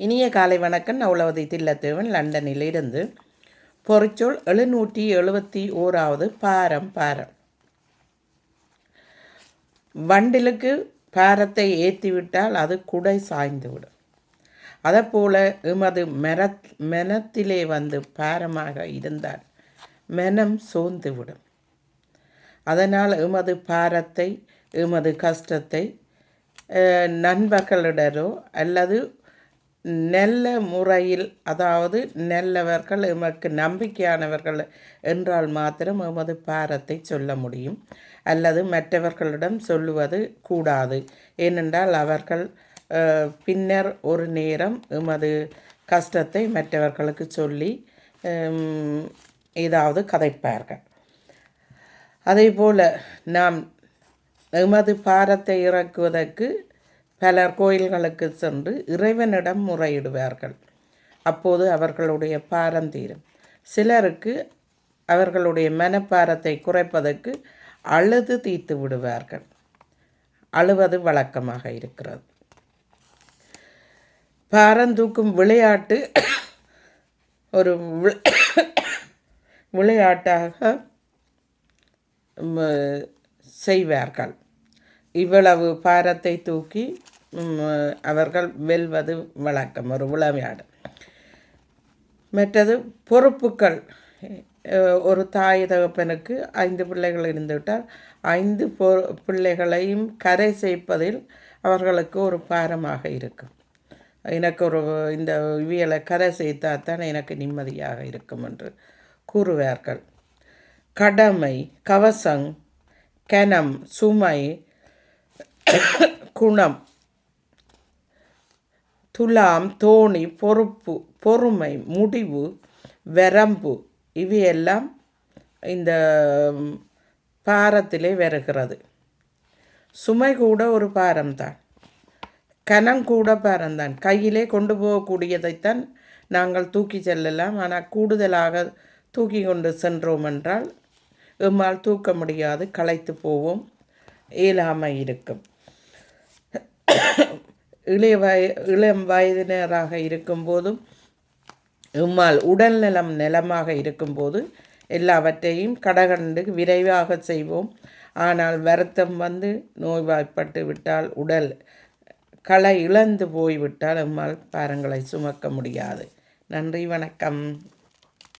இனிய காலை வணக்கம். நவுலவதி தில்லத்தேவன் லண்டனில் இருந்து. பொறிச்சொல் எழுநூற்றி எழுபத்தி ஓராவது பாரம் பாரம். வண்டிலுக்கு பாரத்தை ஏற்றிவிட்டால் அது குடை சாய்ந்துவிடும். அதைப்போல எமது மெரத் மெனத்திலே வந்து பாரமாக இருந்தால் மெனம் சோர்ந்துவிடும். அதனால் எமது பாரத்தை எமது கஷ்டத்தை நண்பர்களிடரோ அல்லது நல்ல முறையில் அதாவது நல்லவர்கள் எமக்கு நம்பிக்கையானவர்கள் என்றால் மாத்திரம் எமது பாரத்தை சொல்ல முடியும். அல்லது மற்றவர்களிடம் சொல்லுவது கூடாது. ஏனென்றால் அவர்கள் பின்னர் ஒரு நேரம் எமது கஷ்டத்தை மற்றவர்களுக்கு சொல்லி ஏதாவது கதைப்பார்கள். அதே போல் நாம் எமது பாரத்தை இறக்குவதற்கு பலர் கோயில்களுக்கு சென்று இறைவனிடம் முறையிடுவார்கள். அப்போது அவர்களுடைய பாரம் தீரும். சிலருக்கு அவர்களுடைய மனப்பாரத்தை குறைப்பதற்கு அழுது தீர்த்து விடுவார்கள். அழுவது வழக்கமாக இருக்கிறது. பாரந்தூக்கும் விளையாட்டு ஒரு விளையாட்டாக செய்வார்கள். இவ்வளவு பாரத்தை தூக்கி அவர்கள் வெல்வது வழக்கம் ஒரு விளையாடு மற்றது பொறுப்புகள். ஒரு தாய் தகப்பனுக்கு ஐந்து பிள்ளைகள் இருந்துவிட்டால் ஐந்து பொ பிள்ளைகளையும் கரை செய்ப்பதில் அவர்களுக்கு ஒரு பாரமாக இருக்கும். எனக்கு ஒரு இந்த இவியலை கரை செய்தால் தான் எனக்கு நிம்மதியாக இருக்கும் என்று கூறுவார்கள். கடமை கவசம் கனம் சுமை குணம். துலாம் தோணி பொறுப்பு பொறுமை முடிவு வரம்பு இவையெல்லாம் இந்த பாரத்திலே வருகிறது. சுமை கூட ஒரு பாரம்தான். கனம் கூட பாரம்தான். கையிலே கொண்டு போகக்கூடியதைத்தான் நாங்கள் தூக்கி செல்லலாம். ஆனால் கூடுதலாக தூக்கி கொண்டு சென்றோம் என்றால் எம்மால் தூக்க முடியாது. களைத்து போவோம். இயலாமை இருக்கும். இளைய வய இளம் வயதினராக இருக்கும்போதும் எம்மால் உடல் நலம் நலமாக இருக்கும்போது எல்லாவற்றையும் கடகண்டு விரைவாக செய்வோம். ஆனால் வருத்தம் வந்து நோய்வாய்ப்பட்டு விட்டால் உடல் களை இழந்து போய்விட்டால் எம்மால் பாரங்களை சுமக்க முடியாது. நன்றி வணக்கம்.